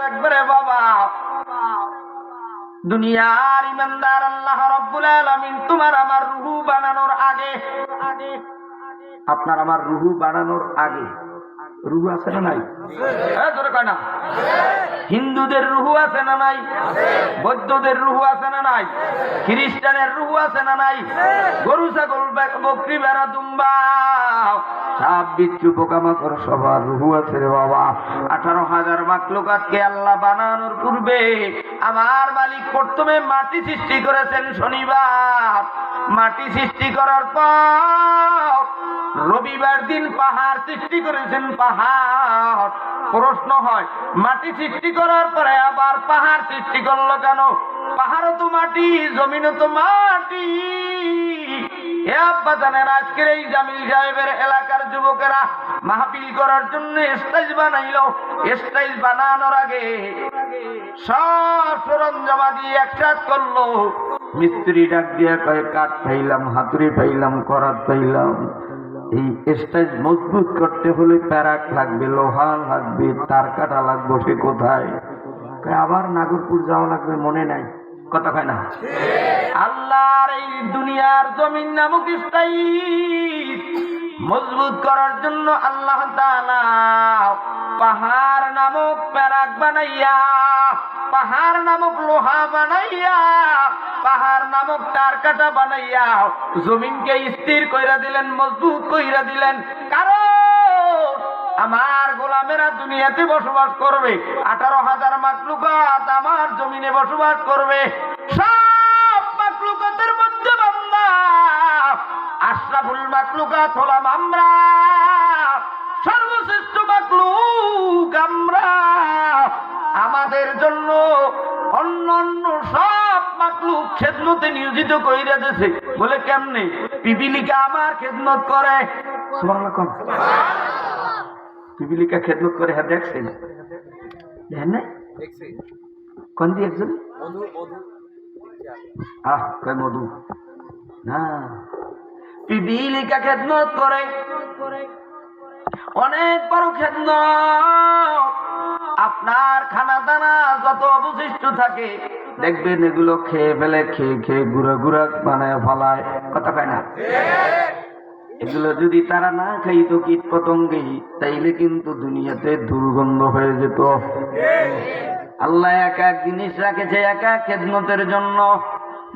একবারে বাবা। দুনিয়ার ইমানদার আল্লাহ রব্বুল আলামিন তোমার আমার রুহু বানানোর আগে আগে আপনার আমার রুহু বানানোর আগে রুহু আছে না নাই? হ্যাঁ কয় না। হিন্দুদের রুহু আছে না নাই? বৌদ্ধদের রুহু আছে না নাই? খ্রিস্টানের রুহু আছে না নাই? গরু ছাগল বকরি বেড়া দুম্বা। সাপ বিচ্ছু পোকামাকড় সবার রুহু আছে রে বাবা। আঠারো হাজার মাকলুকাতকে আল্লাহ বানানোর পূর্বে আমার মালিক প্রথমে মাটি সৃষ্টি করেছেন শনিবার। মাটি সৃষ্টি করার পর রবিবার দিন পাহাড় সৃষ্টি করেছেন পাহাড়। প্রশ্ন হয়, মাটি সৃষ্টি করার পরে আবার পাহাড় সৃষ্টি করল কেন? পাহাড়ও তো মাটি, জমিনও তো মাটি। আজকের এই জামিল সাহেবের এলাকার যুবকেরা মাহফিল করার জন্য স্টেজ বানাইলো। স্টেজ বানানোর আগে সব সরঞ্জামা দিয়ে একসাথ করল। মিস্ত্রি ডাক দিয়ে কয়ে, কাঠ পাইলাম, হাতুড়ি পাইলাম করাত পাইলাম। এই স্টেজ মজবুত করতে হলে প্যারাক লাগবে, লোহা লাগবে, তার কাটা লাগবে, সে কোথায়? আবার নাগরপুর যাওয়া লাগবে, মনে নাই? কথা কয় না? আল্লাহর এই দুনিয়ার জমিন নামক স্থায়ী মজবুত করার জন্য আল্লাহ পাহাড় নামক প্যারাক বানাইয়া পাহাড় নামক লোহা বানাইয়া, পাহাড় নামক তার কাটা বানাইয়া জমিনকে স্থির কইরা দিলেন, মজবুত কইরা দিলেন। কারণ আমার গোলামেরা দুনিয়াতে বসবাস করবে, আঠারো হাজার মাকলুকাত আমার জমিনে বসবাস করবে। সব মাকলুকাতের মধ্যে বান্দা, আশরাফুল মাকলুকাত হলাম আমরা। সর্বশ্রেষ্ঠ মাকলুক আমরা। আমাদের জন্য খেদমতে নিয়োজিত কইরা দিছে। বলে কেমনে? পিপিলিকা আমার খেদমত করে। পিপিলিকা খেদমত করে হ্যাঁ দেখছেন দেখেন না কোন দিয়ে একজন? আহ কয় মধু? না। পিপিলিকা খেদমত করে। অনেক বড় খেদমত। আপনার খানা দানা যত অবশিষ্ট থাকে দেখবেন এগুলো খেয়ে ফেলে, খেয়ে খেয়ে গুঁড়া গুঁড়া বানায় ফলায়। কথা কয় না? এগুলো যদি তারা না খাইত কীট পতঙ্গেই তাইলে কিন্তু দুনিয়াতে দুর্গন্ধ হয়ে যেত। আল্লাহ এক এক জিনিস রাখেছে, এক এক খেদমতের জন্য।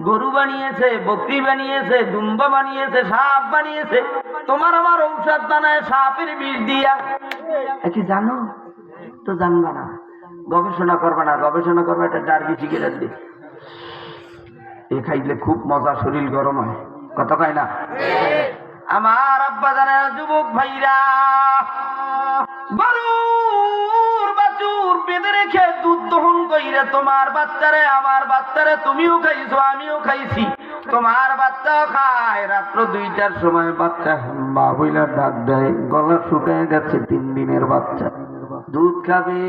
গরু বানিয়েছে, বকরি বানিয়েছে, দুম্বা বানিয়েছে, সাপ বানিয়েছে। তোমার আমার ঔষধ বানায়, সাপের বিষ দিয়া। কি জানো? তো জানবা না। গবেষণা করবা না, গবেষণা করবা একটা ডার্বি সিগারেট দিয়ে এ খাইলে খুব মজা, শরীর গরম হয়। কত খায় না? আমার আব্বা জানের যুবক ভাইরা বাছুর বেঁধে রেখে দুধ দহন কইরে, তোমার বাচ্চারে, আমার বাচ্চারে তুমিও খাইছো, আমিও খাইছি। তোমার বাচ্চাও খায় রাত্র দুইটার সময়, বাচ্চা ডাক দেয়, গলা শুকায় গেছে তিন দিনের বাচ্চা। দুধ খাবে।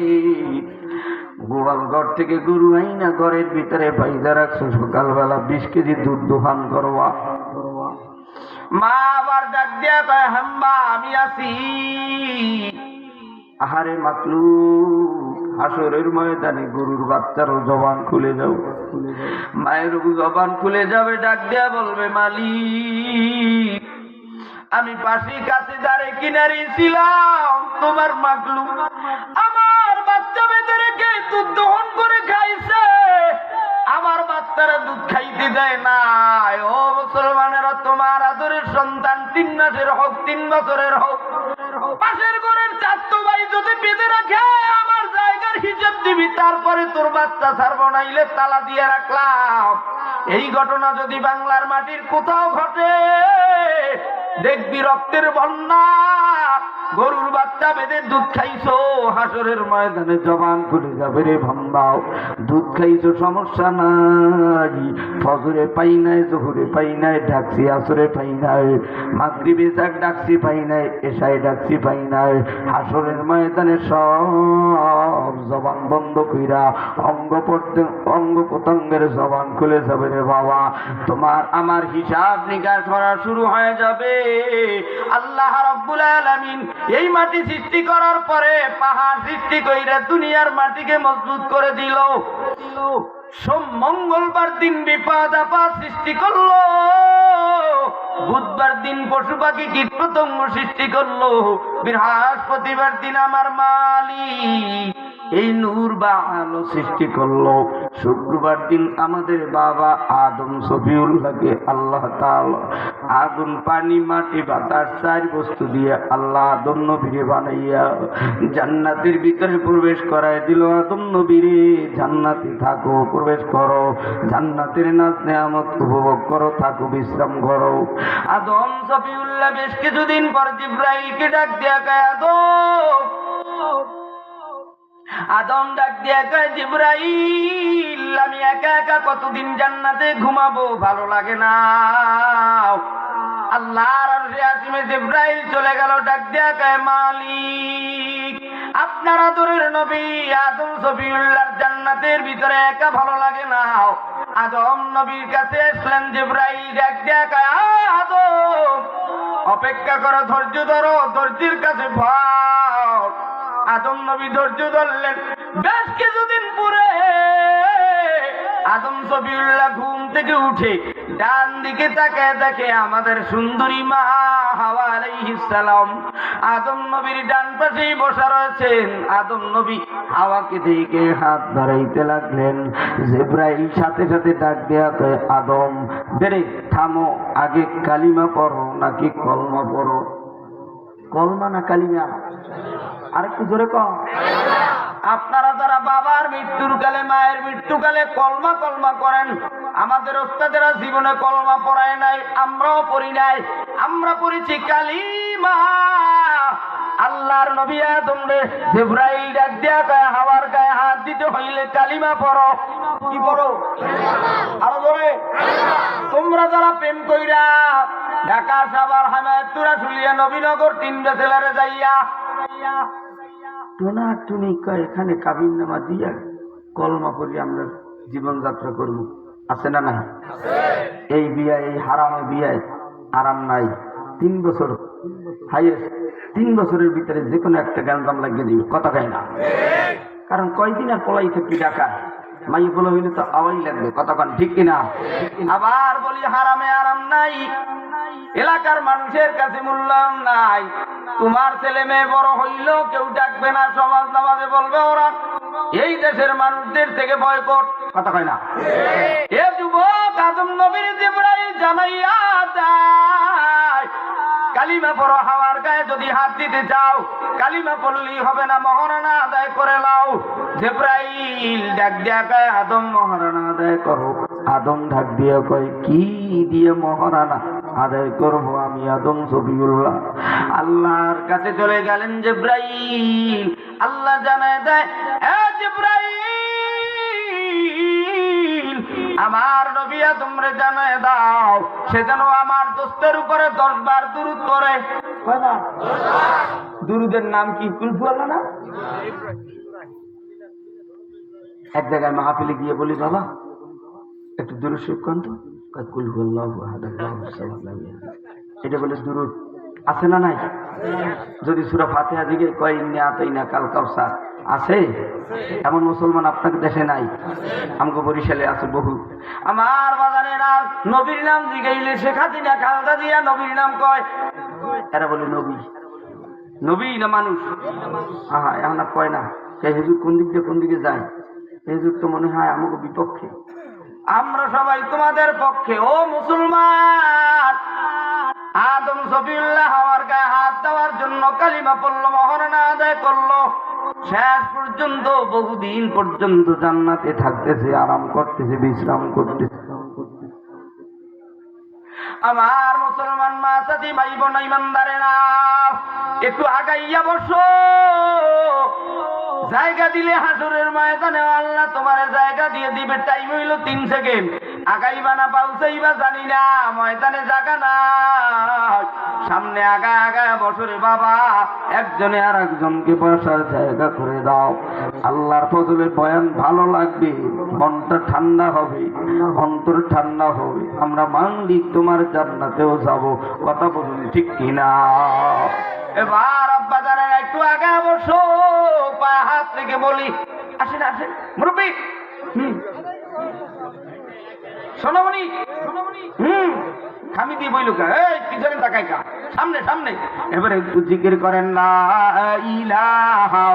গোয়াল ঘর থেকে গরু আইনা ঘরের ভিতরে পাইজা রাখছো, সকালবেলা বিশ কেজি দুধ দোকান করবা। মা আবার ডাক দিয়া কয় হাম্বা আমি আছি। আহারে মাতলু হাসরের ময়দানে গরুর বাচ্চারও জবান খুলে যাও। মায়ের জবান খুলে যাবে, ডাক দিয়া বলবে, মালিক আমি পাশে কাছে দাঁড়ে কিনারে ছিলাম। তোমার মাগলু আমার বাচ্চা বেঁধে রেখে দুধ দহন করে খাইছে। আমার বাচ্চারা দুধ খাইতে দেয় না ও মুসলমানেরা, তোমার আদরের সন্তান তিন মাসের হোক, তিন বছরের হোক। পাশের ঘরের চারটো ভাই যদি বেঁধে রাখে, আমার জায়গার হিসাব দিবি, তারপরে তোর বাচ্চা ছাড়বো নাইলে তালা দিয়ে রাখলাম। এই ঘটনা যদি বাংলার মাটির কোথাও ঘটে দেখবি রক্তের বন্যা। গরুর বাচ্চা বেঁধে দুধ খাইছো, হাসরের ময়দানে জবান খুলে যাবে রে ভাম্বাও দুধ খাইছো, সমস্যা নাই। ফজরে পাই নাই, জহুরে পাই নাই, ডাকছি, আসরে পাই নাই। মাগরিবে যাক, ডাকছি, পাই নাই এসাই ডাকছি, পাই নাই। হাসরের ময়দানে সব জবান বন্ধ কইরা অঙ্গ প্রত্যঙ্গ অঙ্গ প্রত্যঙ্গের জবান খুলে যাবে রে বাবা। তোমার আমার হিসাব নিকাশ করা শুরু হয়ে যাবে। আল্লাহ রাব্বুল আলামিন এই মাটি সৃষ্টি করার পরে পাহাড় সৃষ্টি কইরা দুনিয়ার মাটিকে মজবুত করে দিল। সোম মঙ্গলবার দিন বিপদ আপদ সৃষ্টি করল। বুধবার দিন পশু পাখি কীট পতঙ্গ সৃষ্টি করল। বৃহস্পতিবার দিন আমার মালিক এই নূর বা আলো সৃষ্টি করল। শুক্রবার দিন আমাদের বাবা আদম সফিউল্লাহকে আল্লাহ তাআলা আগুন, পানি, মাটি, বাতাস, চার বস্তু দিয়ে আল্লাহ আদম নবীরে বানাইয়া জান্নাতের ভিতরে প্রবেশ করায় দিল। আদম নবীরে জান্নাতে থাকো, প্রবেশ করো। জান্নাতের নাচ নেয়ামত উপভোগ করো, থাকো, বিশ্রাম করো। আদম সফিউল্লাহ বেশ কিছুদিন পর জিব্রাইলকে ডাক দিয়া কয়, আদম! আদম ডাক দিয়া কয়, জিব্রাইল, আমি একা একা কতদিন জান্নাতে ঘুমাবো? ভালো লাগে না। আদম জান্নাতের ভিতরে একা ভালো লাগে না। আদম নবীর কাছে আসলেন জিব্রাইল ডাক দিয়া কয় "আ, আদম অপেক্ষা করো ধৈর্য ধরো ধৈর্যের কাছে ভয় আদম নবী ধৈর্য ধরলেন বেশ কিছুদিন পরে আদম সবিউল্লাহ ঘুম থেকে উঠে ডান দিকে তাকায় দেখে আমাদের সুন্দরী মা হাওয়া আদম নবীর ডান পাশেই বসা রয়েছেন। আদম নবী হাওয়াকে দিকে হাত বাড়াইতে লাগলেন। জেব্রাইল সাথে সাথে ডাক দেয়া কয় আদম বেরে থামো, আগে কালিমা পড়ো নাকি কলমা পড়ো? কলমা না কালিমা? আরেকটু জোরে কম আপনারা যারা বাবার মৃত্যুর কালে, মায়ের মৃত্যুকালে কলমা কলমা করেন, আমাদের ওস্তাদেরা জীবনে কলমা পড়ায় নাই, আমরাও পড়ি নাই, আমরা পড়েছি কালিমা। আল্লাহর নবী আদমরে জিব্রাইল ডাক দিয়া কয়, হাওয়ার গায়ে হাত দিতে হইলে কালিমা পড়ো। কি পড়ো? আরও জোরে। তোমরা যারা প্রেম কইরা ঢাকা সাভার হামায়তুরা শুলিয়া নবীনগর তিন বেসেলারে যাইয়া টোনা টুনি কয় এখানে কাবিন নামা দিয়া কলমা করি আমরা জীবনযাত্রা করব। আছে না না এই বিয়ায় এই হারামে বিয়ায় আরাম নাই। তিন বছর হাইয়েস্ট তিন বছরের ভিতরে যে কোনো একটা গ্যাঞ্জাম লাগিয়ে দিবে কথা কয় না। কারণ কয়দিন আর পলাই থাকি ডাকা হইলে তো আওয়াই লাগবে কতক্ষণ? ঠিক কিনা? আবার বলি হারামে আরাম নাই। এলাকার মানুষের কাছে মূল্যায়ন নাই। তোমার ছেলে মেয়ে বড় হইলেও কেউ ডাকবে না সমাজ নামাজে বলবে ওরা। এই দেশের মানুষদের থেকে বয়কট। কথা কয় না? এ যুবক আদম নবীর জিব্রাইল জানাইয়া কালিমা পড়ো হাওয়ার গায়ে যদি হাত দিতে চাও। কালিমা পড়লেই হবে না মহারানা আদায় করে লাও জেব্রাইল ডাক দিয়া কয়, আদম মহারানা আদায় করো। আদম ডাক দিয়া কয়, কি দিয়ে মহারানা আদায় করব আমি আদম সফিউল্লাহ আল্লাহর কাছে চলে গেলেন জেব্রাইল। আল্লাহ জানায় দেয় এ জিব্রাইল! আমার নবিয়া তোমরা জানায় দাও, সে যেন আমার দোস্তের উপরে দশ বার দুরুদ করে? দুরুদের নাম কি? না এক জায়গায় মাহফিলে গিয়ে বলি, বাবা, একটু দূর তো? ইয়ালিদ। এটা বলে, দুরুদ আছে না নাই? যদি সুরা ফাতিহা দিকে কয়, ইন্নি আতাইনা কাল কাউসার আছে? এমন মুসলমান আপনাকে দেশে নাই। আমাকে বরিশালে আছে বহু। আমার বাজারে নবীর নাম জিগাইলে শেখা দিনা খালদা দিয়া নবীর নাম কয়। এরা বলে নবী। নবী না মানুষ? হ্যাঁ এখন আর কয় না। হুজুর কোন দিক দিয়ে কোন দিকে যায়? হুজুর তো মনে হয় আমাকে বিপক্ষে। আমরা সবাই তোমাদের পক্ষে, ও মুসলমান! আদম সফিউল্লাহ হওয়ার গায়ে হাত দেওয়ার জন্য কালিমা পড়ল, মহারণা আদায় করল। শেষ পর্যন্ত, বহুদিন পর্যন্ত জান্নাতে থাকতেছে, আরাম করতেছে, বিশ্রাম করতেছে। আমার মুসলমান মা সাথী ভাই বোন ইমানদারে না একটু আগাইয়া বসো। জায়গা দিলে হাসুরের ময়দানে আল্লাহ তোমার জায়গা দিয়ে দিবে টাইম হইল তিন সেকেন্ড আগাইবা না পাউসাইবা জানি না, ময়দানে জাগা না সামনে আগা আগা বছরে বাবা, একজনে আর একজনকে বসার জায়গা করে দাও। আল্লাহর ফজলের বয়ান ভালো লাগবে, মনটা ঠান্ডা হবে, অন্তর ঠান্ডা হবে। আমরা মানলি তোমার জান্নাতেও যাব। কথা বলুন ঠিক কিনা? এবার আব্বা জানেন একটু আগে অবশ্য পায়ে হাত থেকে বলি, আসেন আসেন, মুরব্বী। হুম। সোনামণি হুম, খামি দিয়ে বইল কা? এই পিছনে তাকাই কা। সামনে সামনে। এবারে জিকির করেন না ইলাহা